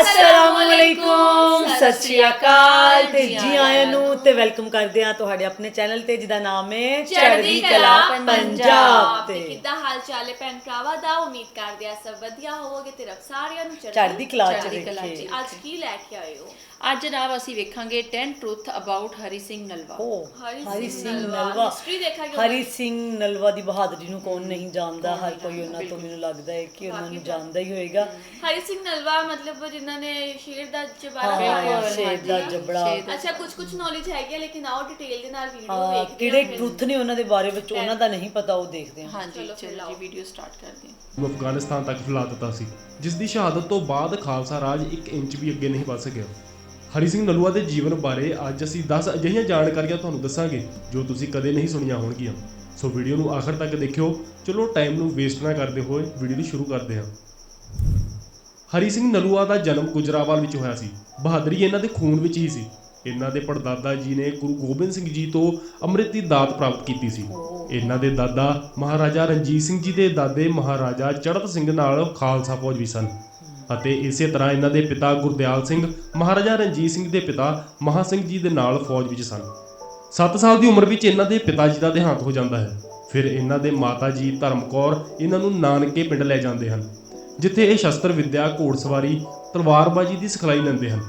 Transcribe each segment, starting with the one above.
ਅਸਲਾਮੁਅਲੈਕੁਮ ਸਤਿ ਸ਼੍ਰੀ ਅਕਾਲ ਤੇ ਜੀ ਆਇਆਂ ਨੂੰ ਤੇ ਵੈਲਕਮ ਕਰਦੇ ਆ ਤੁਹਾਡੇ ਆਪਣੇ ਚੈਨਲ ਤੇ ਜਿਹਦਾ ਨਾਮ ਹੈ ਚੜ੍ਹਦੀ ਕਲਾ ਪੰਜਾਬ ਤੇ ਕਿੱਦਾਂ ਹਾਲ ਚਾਲ ਹੈ ਭੈਣ ਭਰਾਵਾ ਦਾ ਉਮੀਦ ਕਰਦੇ ਆ ਸਭ ਵਧੀਆ ਹੋਵੋਗੇ ਤੇ ਰੱਬ ਸਾਰਿਆਂ ਨੂੰ ਚੜ੍ਹਦੀ ਕਲਾ ਚ ਚੜ੍ਹਦੀ ਕਲਾ ਰੱਖੇ। ਅੱਜ ਕੀ ਲੈ ਕੇ ਆਏ ਹੋ ਅੱਜ ਜਨਾਬ ਅਸੀਂ ਵੇਖਾਂਗੇ 10 ਟਰੂਥ ਅਬਾਊਟ ਹਰੀ ਸਿੰਘ ਨਲਵਾ। ਓ ਹਰੀ ਸਿੰਘ ਨਲਵਾ। ਦੇਖਾਂਗੇ ਹਰੀ ਸਿੰਘ ਨਲਵਾ ਦੀ ਬਹਾਦਰੀ ਨੂੰ ਕੌਣ ਨਹੀਂ ਜਾਣਦਾ ਹਰ ਕੋਈ ਉਹਨਾਂ ਤੋਂ ਮੈਨੂੰ ਲੱਗਦਾ ਹੈ ਕਿ ਉਹਨਾਂ ਨੂੰ ਜਾਣਦਾ ਹੀ ਹੋਏਗਾ। ਹਰੀ ਸਿੰਘ ਨਲਵਾ ਮਤਲਬ ਜਿਨ੍ਹਾਂ ਨੇ ਸ਼ੇਰ ਦਾ ਜਬਾਰਾ ਹਾਂ ਸ਼ੇਰ ਦਾ ਜਬੜਾ। ਅੱਛਾ ਕੁਝ ਕੁਝ ਨੌਲੇਜ ਹੈਗੀ ਹੈ ਲੇਕਿਨ ਆਓ ਡਿਟੇਲ ਦੇ ਨਾਲ ਵੀਡੀਓ ਹਾਂ ਵੇਖਦੇ ਕਿਹੜੇ। ਟਰੁੱਥ ਨੇ ਉਹਨਾਂ ਦੇ ਬਾਰੇ ਵਿੱਚ ਉਹਨਾਂ ਦਾ ਨਹੀਂ ਪਤਾ ਉਹ ਦੇਖਦੇ ਹਾਂ। ਹਾਂਜੀ ਚਲੋ ਫਿਰ ਚਲੋ ਲਾਓ। ਜੀ ਵੀਡੀਓ ਸਟਾਰਟ ਕਰਦੇ ਹਾਂ। ਨੂੰ ਅਫਗਾਨਿਸਤਾਨ ਤੱਕ ਫੈਲਾ ਦਿੱਤਾ ਸੀ ਜਿਸ ਦੀ ਸ਼ਹਾਦਤ ਤੋਂ ਬਾਅਦ ਖਾਲਸਾ ਰਾਜ 1 ਇੰਚ ਵੀ ਅੱਗੇ ਨਹੀਂ ਵੱਧ ਸਕਿਆ। ਹਰੀ ਸਿੰਘ ਨਲੂਆ ਦੇ ਜੀਵਨ ਬਾਰੇ ਅੱਜ ਅਸੀਂ 10 ਅਜਿਹੀਆਂ ਜਾਣਕਾਰੀਆਂ ਤੁਹਾਨੂੰ ਦੱਸਾਂਗੇ ਜੋ ਤੁਸੀਂ ਕਦੇ ਨਹੀਂ ਸੁਣੀਆਂ ਹੋਣਗੀਆਂ। ਸੋ ਵੀਡੀਓ ਨੂੰ ਆਖਰ ਤੱਕ ਦੇਖਿਓ। ਚਲੋ ਟਾਈਮ ਨੂੰ ਵੇਸਟ ਨਾ ਕਰਦੇ ਹੋਏ ਵੀਡੀਓ ਨੂੰ ਸ਼ੁਰੂ ਕਰਦੇ ਹਾਂ। ਹਰੀ ਸਿੰਘ ਨਲੂਆ ਦਾ ਜਨਮ ਗੁਜਰਾਵਾਲ ਵਿੱਚ ਹੋਇਆ ਸੀ। ਬਹਾਦਰੀ ਇਹਨਾਂ ਦੇ ਖੂਨ ਵਿੱਚ ਹੀ ਸੀ। ਇਹਨਾਂ ਦੇ ਪੜਦਾਦਾ ਜੀ ਨੇ ਗੁਰੂ ਗੋਬਿੰਦ ਸਿੰਘ ਜੀ ਤੋਂ ਅੰਮ੍ਰਿਤ ਦੀ ਦਾਤ ਪ੍ਰਾਪਤ ਕੀਤੀ ਸੀ। ਇਹਨਾਂ ਦੇ ਦਾਦਾ ਮਹਾਰਾਜਾ ਰਣਜੀਤ ਸਿੰਘ ਜੀ ਦੇ ਦਾਦੇ ਮਹਾਰਾਜਾ ਚੜ੍ਹਤ ਸਿੰਘ ਨਾਲ ਖਾਲਸਾ ਫੌਜ ਵੀ ਸਨ। ਅਤੇ ਇਸੇ ਤਰ੍ਹਾਂ ਇਹਨਾਂ ਦੇ ਪਿਤਾ ਗੁਰਦਿਆਲ ਸਿੰਘ, ਮਹਾਰਾਜਾ ਰਣਜੀਤ ਸਿੰਘ ਦੇ ਪਿਤਾ ਮਹਾ ਸਿੰਘ ਜੀ ਦੇ ਨਾਲ ਫੌਜ ਵਿੱਚ ਸਨ। 7 ਸਾਲ ਦੀ ਉਮਰ ਵਿੱਚ ਇਹਨਾਂ ਦੇ ਪਿਤਾ ਜੀ ਦਾ ਦੇਹਾਂਤ ਹੋ ਜਾਂਦਾ ਹੈ। ਫਿਰ ਇਹਨਾਂ ਦੇ ਮਾਤਾ ਜੀ ਧਰਮ ਕੌਰ ਇਹਨਾਂ ਨੂੰ ਨਾਨਕੇ ਪਿੰਡ ਲੈ ਜਾਂਦੇ ਹਨ, ਜਿੱਥੇ ਇਹ ਸ਼ਸਤਰ ਵਿੱਦਿਆ ਘੋੜਸਵਾਰੀ ਤਲਵਾਰਬਾਜ਼ੀ ਦੀ ਸਿਖਲਾਈ ਲੈਂਦੇ ਹਨ।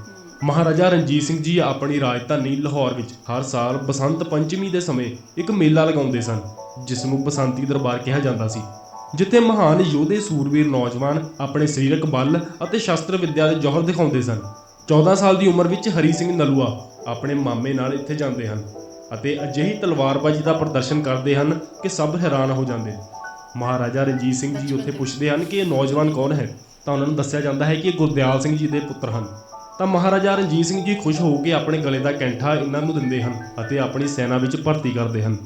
ਮਹਾਰਾਜਾ ਰਣਜੀਤ ਸਿੰਘ ਜੀ ਆਪਣੀ ਰਾਜਧਾਨੀ ਲਾਹੌਰ ਵਿੱਚ ਹਰ ਸਾਲ ਬਸੰਤ ਪੰਚਮੀ ਦੇ ਸਮੇਂ ਇੱਕ ਮੇਲਾ ਲਗਾਉਂਦੇ ਸਨ, ਜਿਸ ਨੂੰ ਬਸੰਤੀ ਦਰਬਾਰ ਕਿਹਾ ਜਾਂਦਾ ਸੀ। ਜਿੱਥੇ ਮਹਾਨ ਯੋਧੇ ਸੂਰਵੀਰ ਨੌਜਵਾਨ ਆਪਣੇ ਸਰੀਰਕ ਬਲ ਅਤੇ ਸ਼ਸਤਰ ਵਿੱਦਿਆ ਦੇ ਜ਼ੋਹਰ ਦਿਖਾਉਂਦੇ ਸਨ। 14 ਸਾਲ ਦੀ ਉਮਰ ਵਿੱਚ ਹਰੀ ਸਿੰਘ ਨਲੂਆ ਆਪਣੇ ਮਾਮੇ ਨਾਲ ਇੱਥੇ ਜਾਂਦੇ ਹਨ ਅਤੇ ਅਜਿਹੀ ਤਲਵਾਰਬਾਜ਼ੀ ਦਾ ਪ੍ਰਦਰਸ਼ਨ ਕਰਦੇ ਹਨ ਕਿ ਸਭ ਹੈਰਾਨ ਹੋ ਜਾਂਦੇ। ਮਹਾਰਾਜਾ ਰਣਜੀਤ ਸਿੰਘ ਜੀ ਉੱਥੇ ਪੁੱਛਦੇ ਹਨ ਕਿ ਇਹ ਨੌਜਵਾਨ ਕੌਣ ਹੈ? ਤਾਂ ਉਹਨਾਂ ਨੂੰ ਦੱਸਿਆ ਜਾਂਦਾ ਹੈ ਕਿ ਇਹ ਗੁਰਦਿਆਲ ਸਿੰਘ ਜੀ ਦੇ ਪੁੱਤਰ ਹਨ। ਤਾਂ ਮਹਾਰਾਜਾ ਰਣਜੀਤ ਸਿੰਘ ਜੀ ਖੁਸ਼ ਹੋ ਕੇ ਆਪਣੇ ਗਲੇ ਦਾ ਕੈਂਠਾ ਇਹਨਾਂ ਨੂੰ ਦਿੰਦੇ ਹਨ ਅਤੇ ਆਪਣੀ ਸੈਨਾ ਵਿੱਚ ਭਰਤੀ ਕਰਦੇ ਹਨ।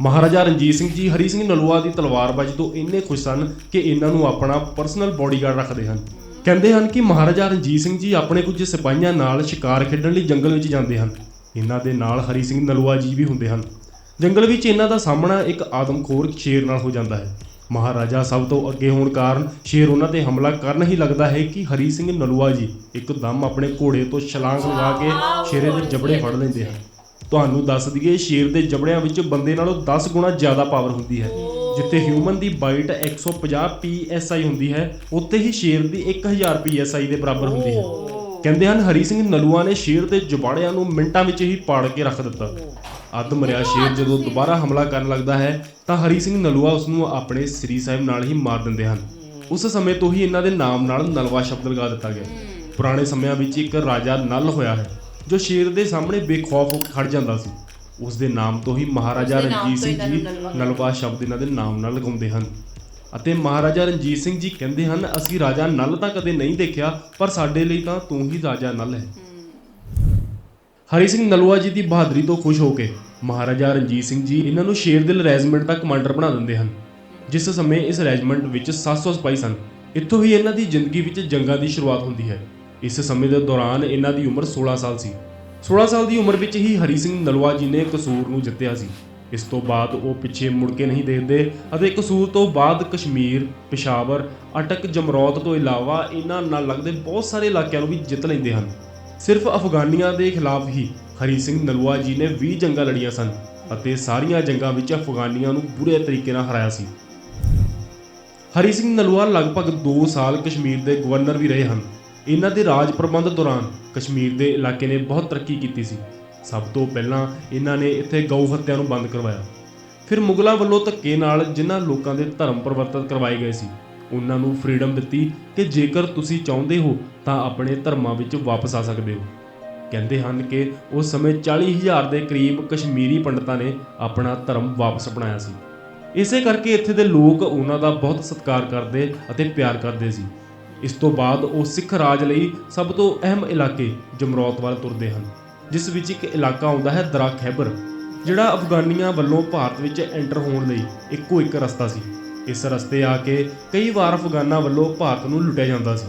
ਮਹਾਰਾਜਾ ਰਣਜੀਤ ਸਿੰਘ ਜੀ, ਹਰੀ ਸਿੰਘ ਨਲੂਆ ਦੀ ਤਲਵਾਰਬਾਜ਼ੀ ਤੋਂ ਇੰਨੇ ਖੁਸ਼ ਸਨ ਕਿ ਇਹਨਾਂ ਨੂੰ ਆਪਣਾ ਪਰਸਨਲ ਬੋਡੀਗਾਰਡ ਰੱਖਦੇ ਹਨ। ਕਹਿੰਦੇ ਹਨ ਕਿ ਮਹਾਰਾਜਾ ਰਣਜੀਤ ਸਿੰਘ ਜੀ ਆਪਣੇ ਕੁਝ ਸਿਪਾਹੀਆਂ ਨਾਲ ਸ਼ਿਕਾਰ ਖੇਡਣ ਲਈ ਜੰਗਲ ਵਿੱਚ ਜਾਂਦੇ ਹਨ। ਇਹਨਾਂ ਦੇ ਨਾਲ ਹਰੀ ਸਿੰਘ ਨਲੂਆ ਜੀ ਵੀ ਹੁੰਦੇ ਹਨ। ਜੰਗਲ ਵਿੱਚ ਇਹਨਾਂ ਦਾ ਸਾਹਮਣਾ ਇੱਕ ਆਦਮਖੋਰ ਸ਼ੇਰ ਨਾਲ ਹੋ ਜਾਂਦਾ ਹੈ। ਮਹਾਰਾਜਾ ਸਭ ਤੋਂ ਅੱਗੇ ਹੋਣ ਕਾਰਨ ਸ਼ੇਰ ਉਹਨਾਂ ਤੇ ਹਮਲਾ ਕਰਨ ਹੀ ਲੱਗਦਾ ਹੈ ਕਿ ਹਰੀ ਸਿੰਘ ਨਲੂਆ ਜੀ ਇੱਕਦਮ ਆਪਣੇ ਘੋੜੇ ਤੋਂ ਛਲਾਂਗ ਲਗਾ ਕੇ ਸ਼ੇਰੇ ਦੇ ਜਬੜੇ ਫੜ ਲੈਂਦੇ ਹਨ। ਤੁਹਾਨੂੰ ਦੱਸ ਦਈਏ, ਸ਼ੇਰ ਦੇ ਜਬੜਿਆਂ ਵਿੱਚ ਬੰਦੇ ਨਾਲੋਂ 10 ਗੁਣਾ ਜ਼ਿਆਦਾ ਪਾਵਰ ਹੁੰਦੀ ਹੈ। ਜਿੱਥੇ ਹਿਊਮਨ ਦੀ ਬਾਈਟ 150 psi ਹੁੰਦੀ ਹੈ, ਉੱਥੇ ਹੀ ਸ਼ੇਰ ਦੀ 1000 psi ਦੇ ਬਰਾਬਰ ਹੁੰਦੀ ਹੈ। ਕਹਿੰਦੇ ਹਨ, ਹਰੀ ਸਿੰਘ ਨਲੂਆ ਨੇ ਸ਼ੇਰ ਦੇ ਜਬਾੜਿਆਂ ਨੂੰ ਮਿੰਟਾਂ ਵਿੱਚ ਹੀ ਪਾੜ ਕੇ ਰੱਖ ਦਿੱਤਾ। ਅੱਧ ਮਰਿਆ ਸ਼ੇਰ ਜਦੋਂ ਦੁਬਾਰਾ ਹਮਲਾ ਕਰਨ ਲੱਗਦਾ ਹੈ, ਤਾਂ ਹਰੀ ਸਿੰਘ ਨਲੂਆ ਉਸ ਨੂੰ ਆਪਣੇ ਸ੍ਰੀ ਸਾਹਿਬ ਨਾਲ ਹੀ ਮਾਰ ਦਿੰਦੇ ਹਨ। ਉਸ ਸਮੇਂ ਤੋਂ ਹੀ ਇਹਨਾਂ ਦੇ ਨਾਮ ਨਾਲ ਨਲਵਾ ਸ਼ਬਦ ਲਗਾ ਦਿੱਤਾ ਗਿਆ। ਪੁਰਾਣੇ ਸਮਿਆਂ ਵਿੱਚ ਇੱਕ ਰਾਜਾ ਨਲ ਹੋਇਆ ਹੈ। ਜੋ ਸ਼ੇਰ ਦੇ ਸਾਹਮਣੇ ਬੇਖੌਫ ਹੋ ਕੇ ਖੜ ਜਾਂਦਾ ਸੀ ਉਸ ਦੇ ਨਾਮ ਤੋਂ ਹੀ ਮਹਾਰਾਜਾ ਉਸਦੇ ਨਾਮ ਰਣਜੀਤ ਤੋਂ ਸਿੰਘ ਇਹਨਾਂ ਜੀ ਨੂੰ ਨਲਵਾ ਨਲਵਾ ਸ਼ਬਦ ਇਹਨਾਂ ਦੇ ਨਾਮ ਨਾਲ ਲਗਾਉਂਦੇ ਹਨ। ਅਤੇ ਮਹਾਰਾਜਾ ਰਣਜੀਤ ਸਿੰਘ ਜੀ ਕਹਿੰਦੇ ਹਨ ਅਸੀਂ ਰਾਜਾ ਨਲ ਤਾਂ ਕਦੇ ਨਹੀਂ ਦੇਖਿਆ ਪਰ ਸਾਡੇ ਲਈ ਤਾਂ ਤੂੰ ਹੀ ਰਾਜਾ ਨਲ ਹੈ। ਹਰੀ ਸਿੰਘ ਨਲੂਆ ਜੀ ਦੀ ਬਹਾਦਰੀ ਤੋਂ ਖੁਸ਼ ਹੋ ਕੇ ਮਹਾਰਾਜਾ ਰਣਜੀਤ ਸਿੰਘ ਜੀ ਇਹਨਾਂ ਨੂੰ ਸ਼ੇਰਦਿਲ ਰੈਜੀਮੈਂਟ ਦਾ ਕਮਾਂਡਰ ਬਣਾ ਦਿੰਦੇ ਹਨ। ਜਿਸ ਸਮੇਂ ਇਸ ਰੈਜੀਮੈਂਟ ਵਿੱਚ 700 ਸਿਪਾਹੀ ਸਨ। ਇੱਥੋਂ ਹੀ ਇਹਨਾਂ ਦੀ ਜ਼ਿੰਦਗੀ ਵਿੱਚ ਜੰਗਾਂ ਦੀ ਸ਼ੁਰੂਆਤ ਹੁੰਦੀ ਹੈ। ਇਸ ਸਮੇਂ ਦੇ ਦੌਰਾਨ ਇਹਨਾਂ ਦੀ ਉਮਰ 16 ਸਾਲ ਸੀ। 16 ਸਾਲ ਦੀ ਉਮਰ ਵਿੱਚ ਹੀ ਹਰੀ ਸਿੰਘ ਨਲੂਆ ਜੀ ਨੇ ਕਸੂਰ ਨੂੰ ਜਿੱਤਿਆ ਸੀ। ਇਸ ਤੋਂ ਬਾਅਦ ਉਹ ਪਿੱਛੇ ਮੁੜ ਕੇ ਨਹੀਂ ਦੇਖਦੇ ਅਤੇ ਕਸੂਰ ਤੋਂ ਬਾਅਦ ਕਸ਼ਮੀਰ, ਪਿਸ਼ਾਵਰ, ਅਟਕ, ਜਮਰੌਤ ਤੋਂ ਇਲਾਵਾ ਇਹਨਾਂ ਨਾਲ ਲੱਗਦੇ ਬਹੁਤ ਸਾਰੇ ਇਲਾਕਿਆਂ ਨੂੰ ਵੀ ਜਿੱਤ ਲੈਂਦੇ ਹਨ। ਸਿਰਫ ਅਫਗਾਨੀਆਂ ਦੇ ਖਿਲਾਫ ਹੀ ਹਰੀ ਸਿੰਘ ਨਲੂਆ ਜੀ ਨੇ 20 ਜੰਗਾਂ ਲੜੀਆਂ ਸਨ ਅਤੇ ਸਾਰੀਆਂ ਜੰਗਾਂ ਵਿੱਚ ਅਫਗਾਨੀਆਂ ਨੂੰ ਬੁਰੇ ਤਰੀਕੇ ਨਾਲ ਹਰਾਇਆ ਸੀ। ਹਰੀ ਸਿੰਘ ਨਲੂਆ ਲਗਭਗ 2 ਸਾਲ ਕਸ਼ਮੀਰ ਦੇ ਗਵਰਨਰ ਵੀ ਰਹੇ ਹਨ। ਇਹਨਾਂ ਦੇ ਰਾਜ ਪ੍ਰਬੰਧ ਦੌਰਾਨ ਕਸ਼ਮੀਰ ਦੇ ਇਲਾਕੇ ਨੇ ਬਹੁਤ ਤਰੱਕੀ ਕੀਤੀ ਸੀ। ਸਭ ਤੋਂ ਪਹਿਲਾਂ ਇਹਨਾਂ ਨੇ ਇੱਥੇ ਗਊ ਹੱਤਿਆ ਨੂੰ ਬੰਦ ਕਰਵਾਇਆ। ਫਿਰ ਮੁਗਲਾਂ ਵੱਲੋਂ ਧੱਕੇ ਨਾਲ ਜਿਨ੍ਹਾਂ ਲੋਕਾਂ ਦੇ ਧਰਮ ਪਰਿਵਰਤਨ ਕਰਵਾਏ ਗਏ ਸੀ, ਉਹਨਾਂ ਨੂੰ ਫ੍ਰੀडम ਦਿੱਤੀ ਕਿ ਜੇਕਰ ਤੁਸੀਂ ਚਾਹੁੰਦੇ ਹੋ ਤਾਂ ਆਪਣੇ ਧਰਮਾਂ ਵਿੱਚ ਵਾਪਸ ਆ ਸਕਦੇ ਹੋ। ਕਹਿੰਦੇ ਹਨ ਕਿ ਉਸ ਸਮੇਂ 40000 ਦੇ ਕਰੀਬ ਕਸ਼ਮੀਰੀ ਪੰਡਤਾਂ ਨੇ ਆਪਣਾ ਧਰਮ ਵਾਪਸ ਅਪਣਾਇਆ ਸੀ। ਇਸੇ ਕਰਕੇ ਇੱਥੇ ਦੇ ਲੋਕ ਉਹਨਾਂ ਦਾ ਬਹੁਤ ਸਤਿਕਾਰ ਕਰਦੇ ਅਤੇ ਪਿਆਰ ਕਰਦੇ ਸੀ। ਇਸ ਤੋਂ ਬਾਅਦ ਉਹ ਸਿੱਖ ਰਾਜ ਲਈ ਸਭ ਤੋਂ ਅਹਿਮ ਇਲਾਕੇ ਜਮਰੌਤ ਵੱਲ ਤੁਰਦੇ ਹਨ, ਜਿਸ ਵਿੱਚ ਇੱਕ ਇਲਾਕਾ ਆਉਂਦਾ ਹੈ ਦਰਾ ਖੈਬਰ, ਜਿਹੜਾ ਅਫਗਾਨੀਆਂ ਵੱਲੋਂ ਭਾਰਤ ਵਿੱਚ ਐਂਟਰ ਹੋਣ ਲਈ ਇੱਕੋ ਇੱਕ ਰਸਤਾ ਸੀ। ਇਸ ਰਸਤੇ ਆ ਕੇ ਕਈ ਵਾਰ ਅਫਗਾਨਾਂ ਵੱਲੋਂ ਭਾਰਤ ਨੂੰ ਲੁੱਟਿਆ ਜਾਂਦਾ ਸੀ।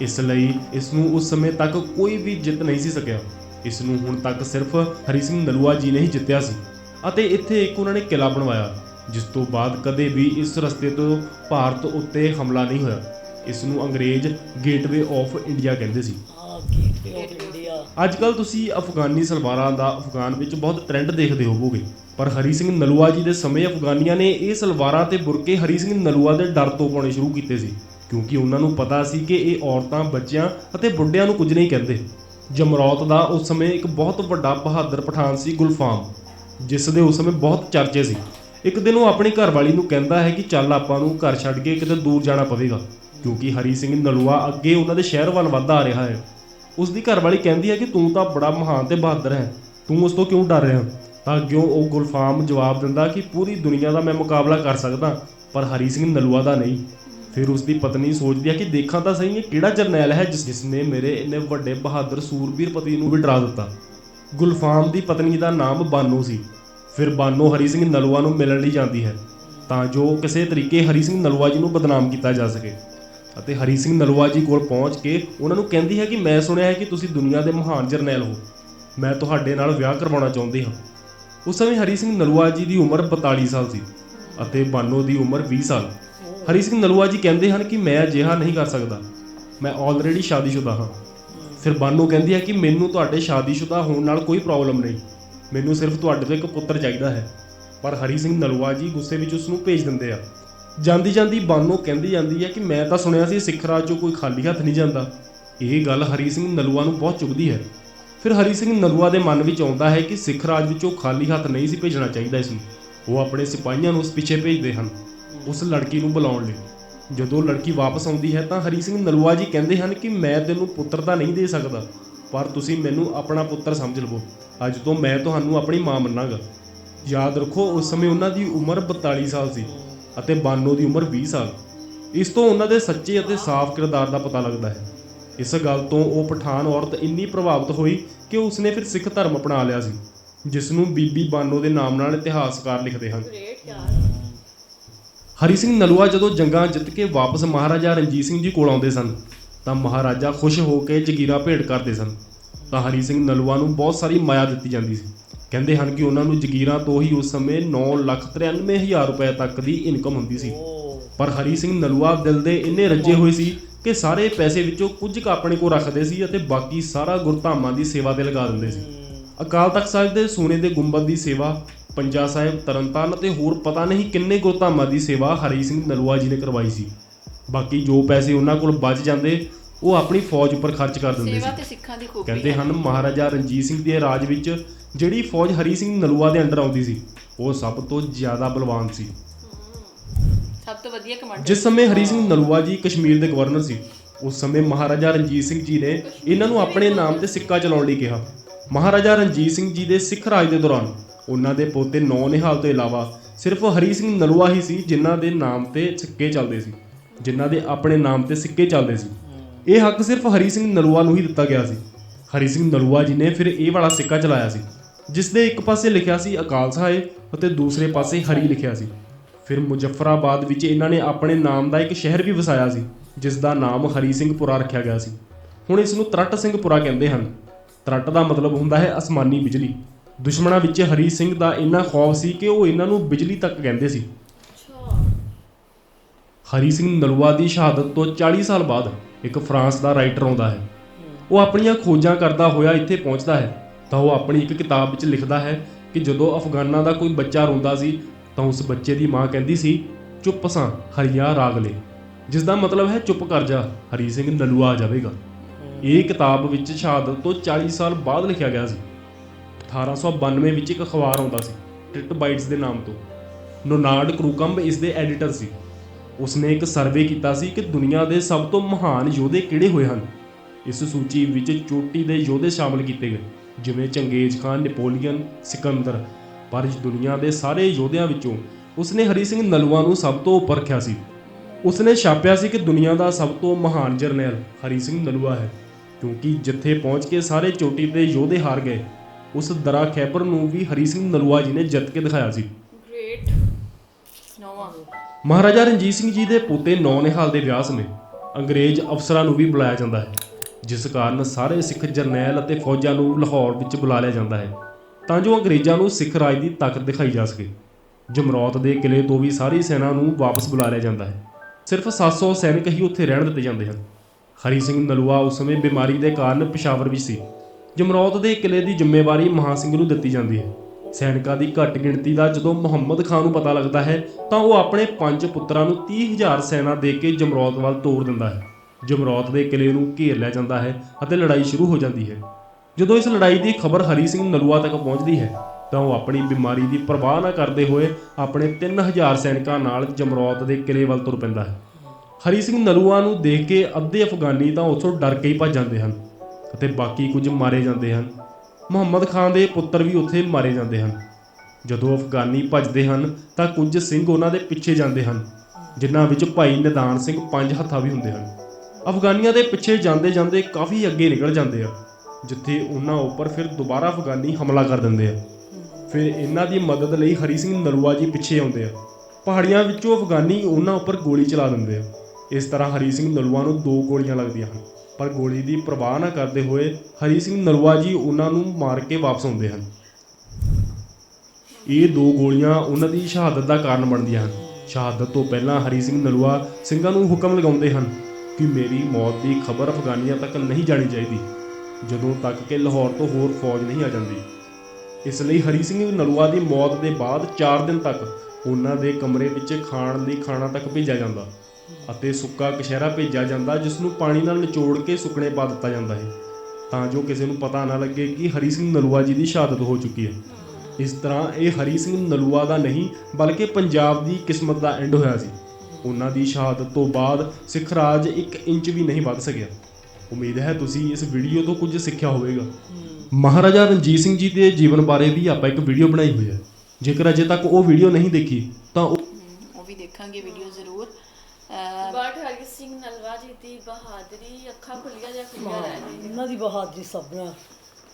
ਇਸ ਲਈ ਇਸ ਨੂੰ ਉਸ ਸਮੇਂ ਤੱਕ ਕੋਈ ਵੀ ਜਿੱਤ ਨਹੀਂ ਸੀ ਸਕਿਆ। ਇਸ ਨੂੰ ਹੁਣ ਤੱਕ ਸਿਰਫ ਹਰੀ ਸਿੰਘ ਨਲੂਆ ਜੀ ਨੇ ਹੀ ਜਿੱਤਿਆ ਸੀ ਅਤੇ ਇੱਥੇ ਇੱਕ ਉਹਨਾਂ ਨੇ ਕਿਲਾ ਬਣਵਾਇਆ, ਜਿਸ ਤੋਂ ਬਾਅਦ ਕਦੇ ਵੀ ਇਸ ਰਸਤੇ ਤੋਂ ਭਾਰਤ ਉੱਤੇ ਹਮਲਾ ਨਹੀਂ ਹੋਇਆ। ਇਸ ਨੂੰ ਅੰਗਰੇਜ਼ ਗੇਟਵੇ ਆਫ ਇੰਡੀਆ ਕਹਿੰਦੇ ਸੀ। ਅੱਜ ਕੱਲ ਤੁਸੀਂ ਅਫਗਾਨੀ ਸਲਵਾਰਾਂ ਦਾ ਅਫਗਾਨ ਵਿੱਚ ਬਹੁਤ ਟ੍ਰੈਂਡ ਦੇਖਦੇ ਹੋਵੋਗੇ। ਪਰ ਹਰੀ ਸਿੰਘ ਨਲੂਆ ਜੀ ਦੇ ਸਮੇਂ ਅਫਗਾਨੀਆਂ ਨੇ ਇਹ ਸਲਵਾਰਾਂ ਤੇ ਬੁਰਕੇ ਹਰੀ ਸਿੰਘ ਨਲੂਆ ਦੇ ਡਰ ਤੋਂ ਪਾਉਣੇ ਸ਼ੁਰੂ ਕੀਤੇ ਸੀ। ਕਿਉਂਕਿ ਉਹਨਾਂ ਨੂੰ ਪਤਾ ਸੀ ਕਿ ਇਹ ਔਰਤਾਂ ਬੱਚਿਆਂ ਅਤੇ ਬੁੱਢਿਆਂ ਨੂੰ ਕੁਝ ਨਹੀਂ ਕਹਿੰਦੇ। ਜਮਰੌਤ ਦਾ ਉਸ ਸਮੇਂ ਇੱਕ ਬਹੁਤ ਵੱਡਾ ਬਹਾਦਰ ਪਠਾਨ ਸੀ ਗੁਲਫਾਮ ਜਿਸ ਦੇ ਉਸ ਸਮੇਂ ਬਹੁਤ ਚਰਚੇ ਸੀ। ਇੱਕ ਦਿਨ ਉਹ ਆਪਣੀ ਘਰਵਾਲੀ ਨੂੰ ਕਹਿੰਦਾ ਹੈ ਕਿ ਚੱਲ ਆਪਾਂ ਨੂੰ ਘਰ ਛੱਡ ਕੇ ਕਿਤੇ ਦੂਰ ਜਾਣਾ ਪਵੇਗਾ। ਕਿਉਂਕਿ ਹਰੀ ਸਿੰਘ ਨਲੂਆ ਅੱਗੇ ਉਹਨਾਂ ਦੇ ਸ਼ਹਿਰ ਵੱਲ ਵੱਧਦਾ ਆ ਰਿਹਾ ਹੈ। ਉਸ ਦੀ ਘਰਵਾਲੀ ਕਹਿੰਦੀ ਹੈ ਕਿ ਤੂੰ ਤਾਂ ਬੜਾ ਮਹਾਨ ਤੇ ਬਹਾਦਰ ਹੈ। ਤੂੰ ਉਸ ਤੋਂ ਕਿਉਂ ਡਰ ਰਿਹਾ? ਤਾਂ ਕਿਉਂ ਉਹ ਗੁਲਫਾਮ ਜਵਾਬ ਦਿੰਦਾ ਕਿ ਪੂਰੀ ਦੁਨੀਆ ਦਾ ਮੈਂ ਮੁਕਾਬਲਾ ਕਰ ਸਕਦਾ, ਪਰ ਹਰੀ ਸਿੰਘ ਨਲੂਆ ਦਾ ਨਹੀਂ। ਫਿਰ ਉਸ ਦੀ ਪਤਨੀ ਸੋਚਦੀ ਹੈ ਕਿ ਦੇਖਾਂ ਤਾਂ ਸਹੀ ਇਹ ਕਿਹੜਾ ਜਰਨੈਲ ਹੈ ਜਿਸ ਜਿਸ ਨੇ ਮੇਰੇ ਇੰਨੇ ਵੱਡੇ ਬਹਾਦਰ ਸੂਰਬੀਰ ਪਤੀ ਨੂੰ ਵੀ ਡਰਾ ਦਿੱਤਾ। ਗੁਲਫਾਮ ਦੀ ਪਤਨੀ ਦਾ ਨਾਮ ਬਾਨੋ ਸੀ। ਫਿਰ ਬਾਨੋ ਹਰੀ ਸਿੰਘ ਨਲੂਆ ਨੂੰ ਮਿਲਣ ਲਈ ਜਾਂਦੀ ਹੈ, ਤਾਂ ਜੋ ਕਿਸੇ ਤਰੀਕੇ ਹਰੀ ਸਿੰਘ ਨਲੂਆ ਜੀ ਨੂੰ ਬਦਨਾਮ ਕੀਤਾ ਜਾ ਸਕੇ। ਅਤੇ ਹਰੀ ਸਿੰਘ ਨਲਵਾ ਜੀ ਕੋਲ ਪਹੁੰਚ ਕੇ ਉਹਨਾਂ ਨੂੰ ਕਹਿੰਦੀ ਹੈ ਕਿ ਮੈਂ ਸੁਣਿਆ ਹੈ ਕਿ ਤੁਸੀਂ ਦੁਨੀਆ ਦੇ ਮਹਾਨ ਜਰਨੈਲ ਹੋ। ਮੈਂ ਤੁਹਾਡੇ ਨਾਲ ਵਿਆਹ ਕਰਵਾਉਣਾ ਚਾਹੁੰਦੀ ਹਾਂ। ਉਸ ਸਮੇਂ ਹਰੀ ਸਿੰਘ ਨਲਵਾ ਜੀ ਦੀ ਉਮਰ 42 ਸਾਲ ਸੀ ਅਤੇ ਬਾਨੋ ਦੀ ਉਮਰ 20 ਸਾਲ। ਹਰੀ ਸਿੰਘ ਨਲਵਾ ਜੀ ਕਹਿੰਦੇ ਹਨ ਕਿ ਮੈਂ ਅਜਿਹਾ ਨਹੀਂ ਕਰ ਸਕਦਾ। ਮੈਂ ਆਲਰੇਡੀ ਸ਼ਾਦੀशुदा ਹਾਂ। ਫਿਰ ਬਾਨੋ ਕਹਿੰਦੀ ਹੈ ਕਿ ਮੈਨੂੰ ਤੁਹਾਡੇ ਸ਼ਾਦੀशुदा ਹੋਣ ਨਾਲ ਕੋਈ ਪ੍ਰੋਬਲਮ ਨਹੀਂ। ਮੈਨੂੰ ਸਿਰਫ ਤੁਹਾਡੇ ਤੋਂ ਇੱਕ ਪੁੱਤਰ ਚਾਹੀਦਾ ਹੈ। ਪਰ ਹਰੀ ਸਿੰਘ ਨਲਵਾ ਜੀ ਗੁੱਸੇ ਵਿੱਚ ਉਸ ਨੂੰ ਭੇਜ ਦਿੰਦੇ ਆ। ਜਾਂਦੀ ਜਾਂਦੀ ਬਾਨੋ ਕਹਿੰਦੀ ਜਾਂਦੀ ਹੈ ਕਿ ਮੈਂ ਤਾਂ ਸੁਣਿਆ ਸੀ ਸਿੱਖ ਰਾਜ ਚੋਂ ਕੋਈ ਖਾਲੀ ਹੱਥ ਨਹੀਂ ਜਾਂਦਾ। ਇਹ ਗੱਲ ਹਰੀ ਸਿੰਘ ਨਲੂਆ ਨੂੰ ਬਹੁਤ ਚੁਭਦੀ ਹੈ। ਫਿਰ ਹਰੀ ਸਿੰਘ ਨਲੂਆ ਦੇ ਮਨ ਵਿੱਚ ਆਉਂਦਾ ਹੈ ਕਿ ਸਿੱਖ ਰਾਜ ਵਿੱਚੋਂ ਖਾਲੀ ਹੱਥ ਨਹੀਂ ਸੀ ਭੇਜਣਾ ਚਾਹੀਦਾ ਇਸ ਨੂੰ ਉਹ ਆਪਣੇ ਸਿਪਾਹੀਆਂ ਨੂੰ ਉਸ ਪਿੱਛੇ ਭੇਜਦੇ ਹਨ, ਉਸ ਲੜਕੀ ਨੂੰ ਬੁਲਾਉਣ ਲਈ। ਜਦੋਂ ਲੜਕੀ ਵਾਪਸ ਆਉਂਦੀ ਹੈ ਤਾਂ ਹਰੀ ਸਿੰਘ ਨਲੂਆ ਜੀ ਕਹਿੰਦੇ ਹਨ ਕਿ ਮੈਂ ਤੈਨੂੰ ਪੁੱਤਰ ਤਾਂ ਨਹੀਂ ਦੇ ਸਕਦਾ, ਪਰ ਤੁਸੀਂ ਮੈਨੂੰ ਆਪਣਾ ਪੁੱਤਰ ਸਮਝ ਲਵੋ। ਅੱਜ ਤੋਂ ਮੈਂ ਤੁਹਾਨੂੰ ਆਪਣੀ ਮਾਂ ਮੰਨਾਂਗਾ। ਯਾਦ ਰੱਖੋ, ਉਸ ਸਮੇਂ ਉਹਨਾਂ ਦੀ ਉਮਰ 42 ਸਾਲ ਸੀ। ਅਤੇ ਬਾਨੋ ਦੀ ਉਮਰ 20 ਸਾਲ। ਇਸ ਤੋਂ ਉਹਨਾਂ ਦੇ ਸੱਚੇ ਅਤੇ ਸਾਫ਼ ਕਿਰਦਾਰ ਦਾ ਪਤਾ ਲੱਗਦਾ ਹੈ। ਇਸ ਗੱਲ ਤੋਂ ਉਹ ਪਠਾਨ ਔਰਤ ਇੰਨੀ ਪ੍ਰਭਾਵਿਤ ਹੋਈ ਕਿ ਉਸਨੇ ਫਿਰ ਸਿੱਖ ਧਰਮ ਅਪਣਾ ਲਿਆ ਸੀ, ਜਿਸ ਨੂੰ ਬੀਬੀ ਬਾਨੋ ਦੇ ਨਾਮ ਨਾਲ ਇਤਿਹਾਸਕਾਰ ਲਿਖਦੇ ਹਨ। ਹਰੀ ਸਿੰਘ ਨਲੂਆ ਜਦੋਂ ਜੰਗਾਂ ਜਿੱਤ ਕੇ ਵਾਪਸ ਮਹਾਰਾਜਾ ਰਣਜੀਤ ਸਿੰਘ ਜੀ ਕੋਲ ਆਉਂਦੇ ਸਨ, ਤਾਂ ਮਹਾਰਾਜਾ ਖੁਸ਼ ਹੋ ਕੇ ਜਗੀਰਾ ਭੇਟ ਕਰਦੇ ਸਨ। ਤਾਂ ਹਰੀ ਸਿੰਘ ਨਲੂਆ ਨੂੰ ਬਹੁਤ ਸਾਰੀ ਮਾਇਆ ਦਿੱਤੀ ਜਾਂਦੀ ਸੀ। ਕਹਿੰਦੇ ਹਨ ਕਿ ਉਹਨਾਂ ਨੂੰ ਜਗੀਰਾਂ ਤੋਂ ਹੀ ਉਸ ਸਮੇਂ 993000 ਰੁਪਏ ਤੱਕ ਦੀ ਇਨਕਮ ਹੁੰਦੀ ਸੀ। ਪਰ ਹਰੀ ਸਿੰਘ ਨਲੂਆ ਦਿਲ ਦੇ ਇੰਨੇ ਰੱਜੇ ਹੋਏ ਸੀ ਕਿ ਸਾਰੇ ਪੈਸੇ ਵਿੱਚੋਂ ਕੁਝ ਕੁ ਆਪਣੇ ਕੋਲ ਰੱਖਦੇ ਸੀ ਅਤੇ ਬਾਕੀ ਸਾਰਾ ਗੁਰਧਾਮਾਂ ਦੀ ਸੇਵਾ ਤੇ ਲਗਾ ਦਿੰਦੇ ਸੀ। ਅਕਾਲ ਤਖਤ ਸਾਹਿਬ ਦੇ ਸੋਨੇ ਦੇ ਗੁੰਬਦ ਦੀ ਸੇਵਾ, ਪੰਜਾ ਸਾਹਿਬ ਤਰਨਤਾਰਨ ਅਤੇ ਹੋਰ ਪਤਾ ਨਹੀਂ ਕਿੰਨੇ ਗੁਰਧਾਮਾਂ ਦੀ ਸੇਵਾ ਹਰੀ ਸਿੰਘ ਨਲੂਆ ਜੀ ਨੇ ਕਰਵਾਈ ਸੀ। ਬਾਕੀ ਜੋ ਪੈਸੇ ਉਹਨਾਂ ਕੋਲ ਬਚ ਜਾਂਦੇ ਉਹ ਆਪਣੀ ਫੌਜ ਉੱਪਰ ਖਰਚ ਕਰ ਦਿੰਦੇ ਸੇਵਾ ਸੀ। ਤੇ ਸਿੱਖਾਂ ਦੀ ਖੂਬੀ ਕਹਿੰਦੇ। ਹਨ ਮਹਾਰਾਜਾ ਰਣਜੀਤ ਸਿੰਘ ਦੇ ਰਾਜ ਵਿੱਚ ਜਿਹੜੀ ਫੌਜ ਹਰੀ ਸਿੰਘ ਨਲੂਆ ਦੇ ਅੰਡਰ ਆਉਂਦੀ ਸੀ ਉਹ ਸਭ ਤੋਂ ਜ਼ਿਆਦਾ ਬਲਵਾਨ ਸੀ। ਸਭ ਤੋਂ ਵਧੀਆ ਕਮਾਂਡਰ ਜਿਸ ਸਮੇਂ ਹਰੀ ਸਿੰਘ ਨਲੂਆ ਜੀ ਕਸ਼ਮੀਰ ਦੇ ਗਵਰਨਰ ਸੀ ਉਸ ਸਮੇਂ ਮਹਾਰਾਜਾ ਰਣਜੀਤ ਸਿੰਘ ਜੀ ਨੇ ਇਹਨਾਂ ਨੂੰ ਆਪਣੇ ਨਾਮ ਤੇ ਸਿੱਕਾ ਚਲਾਉਣ ਲਈ ਕਿਹਾ। ਮਹਾਰਾਜਾ ਰਣਜੀਤ ਸਿੰਘ ਜੀ ਦੇ ਸਿੱਖ ਰਾਜ ਦੇ ਦੌਰਾਨ ਉਹਨਾਂ ਦੇ ਪੋਤੇ ਨੌ ਨਿਹਾਲ ਤੋਂ ਇਲਾਵਾ ਸਿਰਫ ਹਰੀ ਸਿੰਘ ਨਲੂਆ ਹੀ ਸੀ ਜਿਨ੍ਹਾਂ ਦੇ ਨਾਮ ਤੇ ਸਿੱਕੇ ਚੱਲਦੇ ਸੀ ਜਿਨ੍ਹਾਂ ਦੇ ਆਪਣੇ ਨਾਮ ਤੇ ਸਿੱਕੇ ਚੱਲਦੇ ਸੀ। ਇਹ ਹੱਕ ਸਿਰਫ ਹਰੀ ਸਿੰਘ ਨਲੂਆ ਨੂੰ ਹੀ ਦਿੱਤਾ ਗਿਆ ਸੀ। ਹਰੀ ਸਿੰਘ ਨਲੂਆ ਜੀ ਨੇ ਫਿਰ ਇਹ ਵਾਲਾ ਸਿੱਕਾ ਚਲਾਇਆ ਸੀ, ਜਿਸ ਦੇ ਇੱਕ ਪਾਸੇ ਲਿਖਿਆ ਸੀ ਅਕਾਲ ਸਾਹਿਬ ਅਤੇ ਦੂਸਰੇ ਪਾਸੇ ਹਰੀ ਲਿਖਿਆ ਸੀ। ਫਿਰ ਮੁਜ਼ੱਫਰਾਬਾਦ ਵਿੱਚ ਇਹਨਾਂ ਨੇ ਆਪਣੇ ਨਾਮ ਦਾ ਇੱਕ ਸ਼ਹਿਰ ਵੀ ਵਸਾਇਆ ਸੀ, ਜਿਸ ਦਾ ਨਾਮ ਹਰੀ ਸਿੰਘਪੁਰਾ ਰੱਖਿਆ ਗਿਆ ਸੀ। ਹੁਣ ਇਸ ਨੂੰ ਤਰਟ ਸਿੰਘਪੁਰਾ ਕਹਿੰਦੇ ਹਨ। ਤਰਟ ਦਾ ਮਤਲਬ ਹੁੰਦਾ ਹੈ ਅਸਮਾਨੀ ਬਿਜਲੀ। ਦੁਸ਼ਮਣਾਂ ਵਿੱਚ ਹਰੀ ਸਿੰਘ ਦਾ ਇੰਨਾ ਖੌਫ ਸੀ ਕਿ ਉਹ ਇਹਨਾਂ ਨੂੰ ਬਿਜਲੀ ਤੱਕ ਕਹਿੰਦੇ ਸੀ। ਹਰੀ ਸਿੰਘ ਨਲੂਆ ਦੀ ਸ਼ਹਾਦਤ ਤੋਂ 40 ਸਾਲ ਬਾਅਦ ਇੱਕ ਫਰਾਂਸ ਦਾ ਰਾਈਟਰ ਆਉਂਦਾ ਹੈ। ਉਹ ਆਪਣੀਆਂ ਖੋਜਾਂ ਕਰਦਾ ਹੋਇਆ ਇੱਥੇ ਪਹੁੰਚਦਾ ਹੈ ਤਾਂ ਉਹ ਆਪਣੀ ਇੱਕ ਕਿਤਾਬ ਵਿੱਚ ਲਿਖਦਾ ਹੈ ਕਿ ਜਦੋਂ ਅਫਗਾਨਾਂ ਦਾ ਕੋਈ ਬੱਚਾ ਰੋਂਦਾ ਸੀ ਤਾਂ ਉਸ ਬੱਚੇ ਦੀ ਮਾਂ ਕਹਿੰਦੀ ਸੀ, ਚੁੱਪ ਸਾਂ, ਹਰੀਆ, ਰਾਗ ਲੈ। ਜਿਸ ਦਾ ਮਤਲਬ ਹੈ, ਚੁੱਪ ਕਰ ਜਾ, ਹਰੀ ਸਿੰਘ ਨਲੂਆ ਆ ਜਾਵੇਗਾ। ਇਹ ਕਿਤਾਬ ਵਿੱਚ ਸ਼ਹਾਦਤ ਤੋਂ 40 ਸਾਲ ਬਾਅਦ ਲਿਖਿਆ ਗਿਆ ਸੀ। 1892 ਵਿੱਚ ਇੱਕ ਅਖਬਾਰ ਆਉਂਦਾ ਸੀ ਟਿਟ ਬਾਈਟਸ ਦੇ ਨਾਮ ਤੋਂ। ਨੋਨਾਰਡ ਕਰੂਕੰਬ ਇਸ ਦੇ ਐਡੀਟਰ ਸੀ। ਉਸਨੇ ਇੱਕ ਸਰਵੇ ਕੀਤਾ ਸੀ ਕਿ ਦੁਨੀਆ ਦੇ ਸਭ ਤੋਂ ਮਹਾਨ ਯੋਧੇ ਕਿਹੜੇ ਹੋਏ ਹਨ? ਇਸ ਸੂਚੀ ਵਿੱਚ ਚੋਟੀ ਦੇ ਯੋਧੇ ਸ਼ਾਮਲ ਕੀਤੇ ਗਏ, ਜਿਵੇਂ ਚੰਗੇਜ਼ ਖਾਨ, ਨੈਪੋਲੀਅਨ, ਸਿਕੰਦਰ। ਪਰ ਦੁਨੀਆ ਦੇ ਸਾਰੇ ਯੋਧਿਆਂ ਵਿੱਚੋਂ ਉਸਨੇ ਹਰੀ ਸਿੰਘ ਨਲੂਆ ਨੂੰ ਸਭ ਤੋਂ ਉੱਪਰ ਰੱਖਿਆ ਸੀ। ਉਸਨੇ ਛਾਪਿਆ ਸੀ ਕਿ ਦੁਨੀਆ ਦਾ ਸਭ ਤੋਂ ਮਹਾਨ ਜਰਨੈਲ ਹਰੀ ਸਿੰਘ ਨਲੂਆ ਹੈ, ਕਿਉਂਕਿ ਜਿੱਥੇ ਪਹੁੰਚ ਕੇ ਸਾਰੇ ਚੋਟੀ ਦੇ ਯੋਧੇ ਹਾਰ ਗਏ, ਉਸ ਦਰਾ ਖੈਬਰ ਨੂੰ ਵੀ ਹਰੀ ਸਿੰਘ ਨਲੂਆ ਜੀ ਨੇ ਜਿੱਤ ਕੇ ਦਿਖਾਇਆ ਸੀ। ਗ੍ਰੇਟ ਨੌਵਾਂ। ਮਹਾਰਾਜਾ ਰਣਜੀਤ ਸਿੰਘ ਜੀ ਦੇ ਪੋਤੇ ਨੌ ਨਿਹਾਲ ਦੇ ਵਿਆਹ ਸਮੇਂ ਅੰਗਰੇਜ਼ ਅਫਸਰਾਂ ਨੂੰ ਵੀ ਬੁਲਾਇਆ ਜਾਂਦਾ ਹੈ, ਜਿਸ ਕਾਰਨ ਸਾਰੇ ਸਿੱਖ ਜਰਨੈਲ ਅਤੇ ਫੌਜਾਂ ਨੂੰ ਲਾਹੌਰ ਵਿੱਚ ਬੁਲਾ ਲਿਆ ਜਾਂਦਾ ਹੈ। ਤਾਂ ਜੋ ਅੰਗਰੇਜ਼ਾਂ ਨੂੰ ਸਿੱਖ ਰਾਜ ਦੀ ਤਾਕਤ ਦਿਖਾਈ ਜਾ ਸਕੇ। ਜਮਰੌਤ ਦੇ ਕਿਲੇ ਤੋਂ ਵੀ ਸਾਰੀ ਸੈਨਾ ਨੂੰ ਵਾਪਸ ਬੁਲਾ ਲਿਆ ਜਾਂਦਾ ਹੈ। ਸਿਰਫ 700 ਸੈਨਿਕ ਹੀ ਉੱਥੇ ਰਹਿਣ ਦਿੱਤੇ ਜਾਂਦੇ ਹਨ। ਹਰੀ ਸਿੰਘ ਨਲੂਆ ਉਸ ਸਮੇਂ ਬਿਮਾਰੀ ਦੇ ਕਾਰਨ ਪਿਸ਼ਾਵਰ ਵਿੱਚ ਸੀ। ਜਮਰੌਤ ਦੇ ਕਿਲੇ ਦੀ ਜ਼ਿੰਮੇਵਾਰੀ ਮਹਾਂ ਸਿੰਘ ਨੂੰ ਦਿੱਤੀ ਜਾਂਦੀ ਹੈ। ਸੈਨਿਕਾਂ ਦੀ ਘੱਟ ਗਿਣਤੀ ਦਾ ਜਦੋਂ ਮੁਹੰਮਦ ਖਾਨ ਨੂੰ ਪਤਾ ਲੱਗਦਾ ਹੈ, ਤਾਂ ਉਹ ਆਪਣੇ ਪੰਜ ਪੁੱਤਰਾਂ ਨੂੰ 30000 ਸੈਨਾ ਦੇ ਕੇ ਜਮਰੌਤ ਵੱਲ ਤੋਰ ਦਿੰਦਾ ਹੈ। ਜਮਰੌਤ ਦੇ ਕਿਲੇ ਨੂੰ ਘੇਰ ਲਿਆ ਜਾਂਦਾ ਹੈ ਅਤੇ ਲੜਾਈ ਸ਼ੁਰੂ ਹੋ ਜਾਂਦੀ ਹੈ। ਜਦੋਂ ਇਸ ਲੜਾਈ ਦੀ ਖਬਰ ਹਰੀ ਸਿੰਘ ਨਲੂਆ ਤੱਕ ਪਹੁੰਚਦੀ ਹੈ, ਤਾਂ ਉਹ ਆਪਣੀ ਬਿਮਾਰੀ ਦੀ ਪਰਵਾਹ ਨਾ ਕਰਦੇ ਹੋਏ ਆਪਣੇ 3000 ਸੈਨਿਕਾਂ ਨਾਲ ਜਮਰੌਤ ਦੇ ਕਿਲੇ ਵੱਲ ਤੁਰ ਪੈਂਦਾ ਹੈ। ਹਰੀ ਸਿੰਘ ਨਲੂਆ ਨੂੰ ਦੇਖ ਕੇ ਅੱਧੇ ਅਫਗਾਨੀ ਤਾਂ ਉੱਥੋਂ ਡਰ ਕੇ ਹੀ ਭੱਜ ਜਾਂਦੇ ਹਨ ਅਤੇ ਬਾਕੀ ਕੁਝ ਮਾਰੇ ਜਾਂਦੇ ਹਨ। ਮੁਹੰਮਦ ਖਾਨ ਦੇ ਪੁੱਤਰ ਵੀ ਉੱਥੇ ਮਾਰੇ ਜਾਂਦੇ ਹਨ। ਜਦੋਂ ਅਫਗਾਨੀ ਭੱਜਦੇ ਹਨ, ਤਾਂ ਕੁਝ ਸਿੰਘ ਉਹਨਾਂ ਦੇ ਪਿੱਛੇ ਜਾਂਦੇ ਹਨ, ਜਿਨ੍ਹਾਂ ਵਿੱਚ ਭਾਈ ਨਿਦਾਨ ਸਿੰਘ ਪੰਜ ਹੱਥਾਂ ਵੀ ਹੁੰਦੇ ਹਨ। ਅਫਗਾਨੀਆਂ ਦੇ ਪਿੱਛੇ ਜਾਂਦੇ ਜਾਂਦੇ ਕਾਫੀ ਅੱਗੇ ਨਿਕਲ ਜਾਂਦੇ ਆ, ਜਿੱਥੇ ਉਹਨਾਂ ਉੱਪਰ ਫਿਰ ਦੁਬਾਰਾ ਅਫਗਾਨੀ ਹਮਲਾ ਕਰ ਦਿੰਦੇ ਆ। ਫਿਰ ਇਹਨਾਂ ਦੀ ਮਦਦ ਲਈ ਹਰੀ ਸਿੰਘ ਨਲੂਆ ਜੀ ਪਿੱਛੇ ਆਉਂਦੇ ਆ। ਪਹਾੜੀਆਂ ਵਿੱਚੋਂ ਅਫਗਾਨੀ ਉਹਨਾਂ ਉੱਪਰ ਗੋਲੀ ਚਲਾ ਦਿੰਦੇ ਆ। ਇਸ ਤਰ੍ਹਾਂ ਹਰੀ ਸਿੰਘ ਨਲੂਆ ਨੂੰ ਦੋ ਗੋਲੀਆਂ ਲੱਗਦੀਆਂ ਹਨ। ਪਰ ਗੋਲੀ ਦੀ ਪਰਵਾਹ ਨਾ ਕਰਦੇ ਹੋਏ ਹਰੀ ਸਿੰਘ ਨਲੂਆ ਜੀ ਉਹਨਾਂ ਨੂੰ ਮਾਰ ਕੇ ਵਾਪਸ ਆਉਂਦੇ ਹਨ। ਇਹ ਦੋ ਗੋਲੀਆਂ ਉਹਨਾਂ ਦੀ ਸ਼ਹਾਦਤ ਦਾ ਕਾਰਨ ਬਣਦੀਆਂ ਹਨ। ਸ਼ਹਾਦਤ ਤੋਂ ਪਹਿਲਾਂ ਹਰੀ ਸਿੰਘ ਨਲੂਆ ਸਿੰਘਾਂ ਨੂੰ ਹੁਕਮ ਲਗਾਉਂਦੇ ਹਨ ਕਿ ਮੇਰੀ ਮੌਤ ਦੀ ਖਬਰ ਅਫਗਾਨੀਆਂ ਤੱਕ ਨਹੀਂ ਜਾਣੀ ਚਾਹੀਦੀ, ਜਦੋਂ ਤੱਕ ਕਿ ਲਾਹੌਰ ਤੋਂ ਹੋਰ ਫੌਜ ਨਹੀਂ ਆ ਜਾਂਦੀ। ਇਸ ਲਈ ਹਰੀ ਸਿੰਘ ਨਲੂਆ ਦੀ ਮੌਤ ਦੇ ਬਾਅਦ 4 ਦਿਨ ਤੱਕ ਉਹਨਾਂ ਦੇ ਕਮਰੇ ਵਿੱਚ ਖਾਣ ਲਈ ਖਾਣਾ ਤੱਕ ਭੇਜਿਆ ਜਾਂਦਾ। ਅਤੇ ਸੁੱਕਾ ਕਸ਼ਹਿਰਾ ਭੇਜਿਆ ਜਾਂਦਾ ਜਿਸ ਨੂੰ ਪਾਣੀ ਨਾਲ ਨਿਚੋੜ ਕੇ ਸੁੱਕਣੇ ਪਾ ਦਿੱਤਾ ਜਾਂਦਾ ਹੈ। ਤਾਂ ਜੋ ਕਿਸੇ ਨੂੰ ਪਤਾ ਨਾ ਲੱਗੇ ਕਿ ਹਰੀ ਸਿੰਘ ਨਲੂਆ ਜੀ ਦੀ ਸ਼ਹਾਦਤ ਹੋ ਚੁੱਕੀ ਹੈ। ਇਸ ਤਰ੍ਹਾਂ ਇਹ ਹਰੀ ਸਿੰਘ ਨਲੂਆ ਦਾ ਨਹੀਂ, ਬਲਕਿ ਪੰਜਾਬ ਦੀ ਕਿਸਮਤ ਦਾ ਐਂਡ ਹੋਇਆ ਸੀ। ਉਹਨਾਂ ਦੀ ਸ਼ਹਾਦਤ ਤੋਂ ਬਾਅਦ ਸਿੱਖ ਰਾਜ 1 ਇੰਚ ਵੀ ਨਹੀਂ ਵੱਧ ਸਕਿਆ। ਉਮੀਦ ਹੈ ਤੁਸੀਂ ਇਸ ਵੀਡੀਓ ਤੋਂ ਕੁਝ ਸਿੱਖਿਆ ਹੋਵੇਗਾ। ਮਹਾਰਾਜਾ ਰਣਜੀਤ ਸਿੰਘ ਜੀ ਦੇ ਜੀਵਨ ਬਾਰੇ ਵੀ ਆਪਾਂ ਇੱਕ ਵੀਡੀਓ ਬਣਾਈ ਹੋਈ ਹੈ। ਜੇਕਰ ਅਜੇ ਤੱਕ ਉਹ ਵੀਡੀਓ ਨਹੀਂ ਦੇਖੀ, ਤਾਂ ਉਹ ਵੀ ਦੇਖਾਂਗੇ ਵੀਡੀਓ ਜ਼ਰੂਰ। ਬਟ ਹਰੀ ਸਿੰਘ ਨਲਵਾ ਜੀ ਦੀ ਬਹਾਦਰੀ ਅੱਖਾਂ ਖੁੱਲੀਆਂ ਜਾਂ ਖੁੱਲੀਆਂ ਰਹਿ ਗਈਆਂ। ਉਹਨਾਂ ਦੀ ਬਹਾਦਰੀ ਸਭਨਾ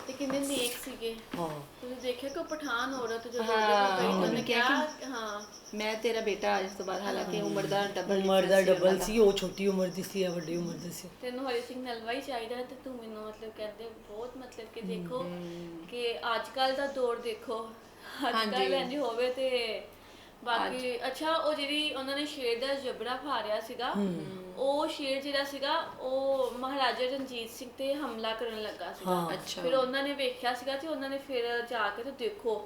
ਤੇ ਕਿੰਨੇ ਨੇਕ ਸੀਗੇ। ਹਾਂ। ਤੁਸੀਂ ਦੇਖਿਆ ਕਿ ਉਹ ਪਠਾਨ ਔਰਤ ਕੋਲ ਉਹਨੇ ਕਿਹਾ ਹਾਂ। ਮੈਂ ਤੇਰਾ ਬੇਟਾ ਅੱਜ ਤੋਂ ਬਾਅਦ ਹਾਲਾਂਕਿ ਉਮਰ ਦਾ ਡਬਲ ਉਮਰ ਦਾ ਡਬਲ ਸੀ ਉਹ ਛੋਟੀ ਉਮਰ ਦੀ ਸੀ ਇਹ ਵੱਡੀ ਉਮਰ ਦੀ ਸੀ। ਤੈਨੂੰ ਹਰੀ ਸਿੰਘ ਨਲਵਾ ਹੀ ਚਾਹੀਦਾ ਤੇ ਤੂੰ ਮੈਨੂੰ ਮਤਲਬ ਕਹਿੰਦੇ ਬਹੁਤ ਮਤਲਬ ਕਿ ਦੇਖੋ ਕਿ ਅੱਜ ਕੱਲ ਦਾ ਦੌਰ ਦੇਖੋ। ਅੱਜ ਕੱਲ ਇੰਜ ਹੋਵੇ ਤੇ ਬਾਕੀ ਅੱਛਾ ਉਹ ਜਿਹੜੀ ਉਹਨਾਂ ਨੇ ਸ਼ੇਰ ਦਾ ਜਬੜਾ ਫਾੜਿਆ ਸੀਗਾ ਉਹ ਸ਼ੇਰ ਜਿਹੜਾ ਸੀਗਾ ਉਹ ਮਹਾਰਾਜਾ ਰਣਜੀਤ ਸਿੰਘ ਤੇ ਹਮਲਾ ਕਰਨ ਲੱਗਾ ਸੀਗਾ। ਅੱਛਾ। ਫਿਰ ਉਹਨਾਂ ਨੇ ਵੇਖਿਆ ਸੀਗਾ ਤੇ ਉਹਨਾਂ ਨੇ ਫਿਰ ਜਾ ਕੇ ਤੇ ਦੇਖੋ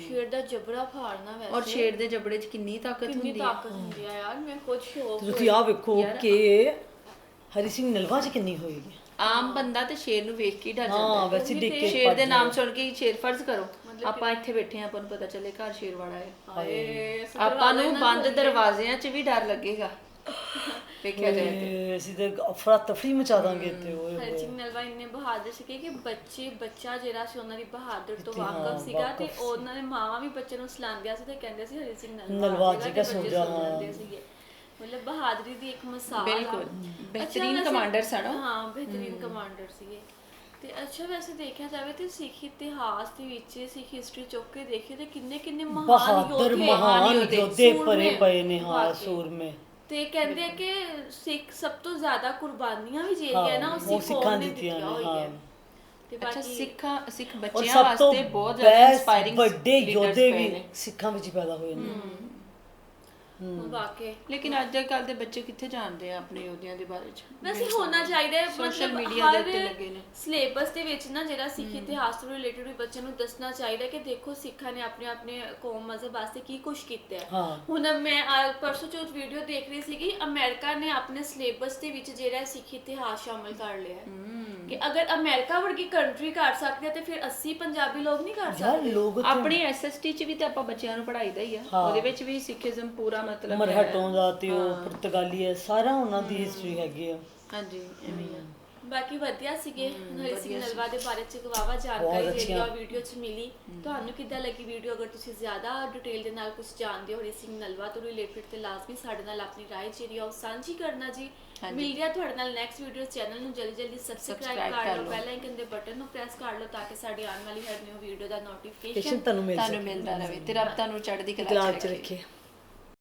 ਸ਼ੇਰ ਦਾ ਜਬੜਾ ਫਾੜਨਾ ਵੈਸੇ। ਔਰ ਸ਼ੇਰ ਦੇ ਜਬੜੇ 'ਚ ਕਿੰਨੀ ਤਾਕਤ ਕਿੰਨੀ ਹੁੰਦੀ ਹੈ। ਤਾਕਤ ਹੁੰਦੀ ਆ ਯਾਰ ਮੈਂ ਖੁਦ ਸ਼ੌਕ ਤੁਸੀਂ ਆ ਵੇਖੋ ਕਿ ਹਰੀ ਸਿੰਘ ਨਲਵਾ ਚ ਕਿੰਨੀ ਹੋਏਗੀ ਆਮ ਬੰਦਾ ਤੇ ਸ਼ੇਰ ਨੂੰ ਵੇਖ ਕੇ ਡਰ ਜਾਂਦਾ ਹਾਂ। ਹੈ ਵੈਸੇ ਦੇਖ ਕੇ ਸ਼ੇਰ ਦੇ ਨਾਮ ਸੁਣ ਕੇ ਹੀ ਸ਼ੇਰ ਫਰਜ਼ ਕਰੋ। ਆਪਾਂ ਇੱਥੇ ਬੈਠੇ ਆਪਾਂ ਨੂੰ ਪਤਾ ਚੱਲੇ ਘਰ ਸ਼ੇਰ ਵਾੜਾ ਹੈ। ਹਾਏ ਆਪਾਂ ਨੂੰ ਬੰਦ ਦਰਵਾਜ਼ਿਆਂ 'ਚ ਵੀ ਡਰ ਲੱਗੇਗਾ। ਵੇਖਿਆ ਜਾਏ ਤੇ। ਅਸੀਂ ਤੇ ਅਫਰਾ ਤਫਰੀ ਮਚਾ ਦਾਂਗੇ ਇੱਥੇ ਓਏ ਹਰੀ ਸਿੰਘ ਨਲਵਾ ਇੰਨੇ ਬਹਾਦਰ ਸੀਗੇ ਕਿ ਬੱਚੇ ਬੱਚਾ ਜਿਹੜਾ ਸੀ ਉਹਨਾਂ ਦੀ ਬਹਾਦਰ ਤੋਂ ਵਾਕਫ ਸੀਗਾ ਤੇ ਉਹਨਾਂ ਦੇ ਮਾਵਾਂ ਵੀ ਬੱਚੇ ਨੂੰ ਸਲਾਉਂਦੀਆਂ ਸੀ ਤੇ ਕਹਿੰਦੇ ਸੀ ਹਰੀ ਸਿੰਘ ਨਲਵਾ ਨਲਵਾ ਜੀ ਬੱਚੇ ਸੋਜਾ, ਮਤਲਬ ਬਹਾਦਰੀ ਦੀ ਇੱਕ ਮਿਸਾਲ ਬਿਲਕੁਲ। ਬਿਹਤਰੀਨ ਕਮਾਂਡਰ ਸਨ। ਹਾਂ ਬਿਹਤਰੀਨ ਕਮਾਂਡਰ ਸੀਗੇ। ਤੇ ਅੱਛਾ ਵੈਸੇ ਦੇਖਿਆ ਜਾਵੇ ਤੇ ਸਿੱਖ ਇਤਿਹਾਸ ਦੇ ਵਿੱਚ ਸਿੱਖ ਹਿਸਟਰੀ ਚੁੱਕ ਕੇ ਦੇਖੀਏ ਤੇ ਕਿੰਨੇ ਕਿੰਨੇ ਮਹਾਨ ਬਹਾਦਰ ਯੋਧੇ ਮਹਾਨ ਯੋਧੇ ਪਰੇ ਸੂਰਮੇ, ਪਏ ਨੇ ਹਾਂ। ਸੂਰਮੇ। ਤੇ ਕਹਿੰਦੇ ਆ ਕਿ ਸਿੱਖ ਸਭ ਤੋਂ ਜ਼ਿਆਦਾ ਕੁਰਬਾਨੀਆਂ ਵੀ ਜਿਹੜੀਆਂ ਨਾ ਉਹ ਸਿੱਖਾਂ ਸਿੱਖਾਂ ਨੇ ਦਿੱਤੀਆਂ ਹੋਈਆਂ ਹਾਂ। ਤੇ ਅੱਛਾ ਬਾਕੀ ਸਿੱਖਾਂ ਸਿੱਖ ਔਰ ਬੱਚਿਆਂ ਸਭ ਤੋਂ ਵਾਸਤੇ ਬਹੁਤ ਜ਼ਿਆਦਾ ਬੈਸਟ ਇਨਸਪਾਇਰਿੰਗ ਵੱਡੇ ਯੋਧੇ ਵੀ ਸਿੱਖਾਂ ਵਿੱਚ ਹੀ ਪੈਦਾ ਹੋਏ ਨੇ। ਵਾਕਈ ਲੇਕਿਨ ਅੱਜ ਕੱਲ ਦੇ ਬੱਚੇ ਕਿੱਥੇ ਜਾਣਦੇ ਆ ਆਪਣੇ ਯੋਧਿਆਂ ਦੇ ਬਾਰੇ ਚ? ਵੈਸੇ ਹੋਣਾ ਚਾਹੀਦਾ ਹੈ ਮਤਲਬ media ਦੇ ਉੱਤੇ ਲੱਗੇ ਨੇ। ਸਿਲੇਬਸ ਦੇ ਵਿੱਚ ਨਾ ਜਿਹੜਾ ਸਿੱਖ ਇਤਿਹਾਸ ਤੋਂ ਰਿਲੇਟਡ ਵੀ ਬੱਚਿਆਂ ਨੂੰ ਦੱਸਣਾ ਚਾਹੀਦਾ ਕਿ ਦੇਖੋ ਸਿੱਖਾਂ ਨੇ ਆਪਣੇ ਆਪਣੇ ਕੌਮ ਮਜ਼ਹਬ ਵਾਸਤੇ ਕੀ ਕੁਝ ਕੀਤਾ ਹੈ। ਹੁਣ ਮੈਂ ਪਰਸੋਂ ਚੌਥ ਵੀਡੀਓ ਦੇਖ ਰਹੀ ਸੀਗੀ ਅਮਰੀਕਾ ਨੇ ਆਪਣੇ ਸਿਲੇਬਸ ਦੇ ਵਿੱਚ ਜਿਹੜਾ ਸਿੱਖ ਇਤਿਹਾਸ ਸ਼ਾਮਲ ਕਰ ਲਿਆ ਹੈ। ਕਿ ਅਗਰ ਅਮਰੀਕਾ ਵਰਗੀ ਕੰਟਰੀ ਕਰ ਸਕਦੀ ਹੈ ਤੇ ਫਿਰ 80 ਪੰਜਾਬੀ ਲੋਕ ਨਹੀਂ ਕਰ ਯਾਰ ਸਕਦੇ। ਲੋਕ ਆਪਣੀ ਐਸਐਸਟੀ ਚ ਵੀ ਤਾਂ ਆਪਾਂ ਬੱਚਿਆਂ ਨੂੰ ਪੜਾਈਦਾ ਹੀ ਆ। ਉਹਦੇ ਵਿੱਚ ਵੀ ਸਿੱਖੀਜ਼ਮ ਪੂਰਾ ਮਤਲਬ ਹੈ। ਮਰਹਟੋਂ ਦਾ ਤੇ ਉਹ ਪੁਰਤਗਾਲੀ ਹੈ ਸਾਰਾ ਉਹਨਾਂ ਦੀ ਹਿਸਟਰੀ ਹੈਗੀ ਆ। ਹਾਂਜੀ ਐਵੇਂ ਹੀ ਆ। ਬਾਕੀ ਵਧੀਆ ਸੀਗੇ ਹਰੀ ਸਿੰਘ ਨਲਵਾ ਦੇ ਬਾਰੇ ਚ ਗਵਾਵਾ ਜਾਣਕਾਰੀ ਜਿਹੜੀ ਆ ਵੀਡੀਓ ਚ ਮਿਲੀ। ਤੁਹਾਨੂੰ ਕਿੱਦਾਂ ਲੱਗੀ ਵੀਡੀਓ ਅਗਰ ਤੁਸੀਂ ਜ਼ਿਆਦਾ ਡਿਟੇਲ ਦੇ ਨਾਲ ਕੁਝ ਜਾਣਦੇ ਹੋ ਹਰੀ ਸਿੰਘ ਨਲਵਾ ਤੋਂ ਰਿਲੇਟਡ ਤੇ ਲਾਜ਼ਮੀ ਸਾਡੇ ਨਾਲ ਆਪਣੀ ਰਾਏ ਜਿਹੜੀ ਆ ਉਹ ਸਾਂਝੀ ਕਰਨਾ ਜੀ। ਮਿਲਦੇ ਆ ਤੁਹਾਡੇ ਨਾਲ ਨੈਕਸਟ ਵੀਡੀਓ ਚੈਨਲ ਨੂੰ ਜਲਦੀ ਜਲਦੀ ਸਬਸਕ੍ਰਾਈਬ ਕਰ ਲਓ ਬੈਲ ਆਈਕਨ ਦੇ ਬਟਨ ਨੂੰ ਪ੍ਰੈਸ ਕਰ ਲਓ ਤਾਂ ਕਿ ਸਾਡੀ ਆਉਣ ਵਾਲੀ ਹਰ ਨਿਊ ਵੀਡੀਓ ਦਾ ਨੋਟੀਫਿਕੇਸ਼ਨ ਤੁਹਾਨੂੰ ਮਿਲ ਤੁਹਾਨੂੰ ਮਿਲਦਾ ਰਹੇ। ਤੇ ਰੱਬ ਤੁਹਾਨੂੰ ਚੜ੍ਹਦੀ ਕਲਾ ਚ ਰੱਖੇ।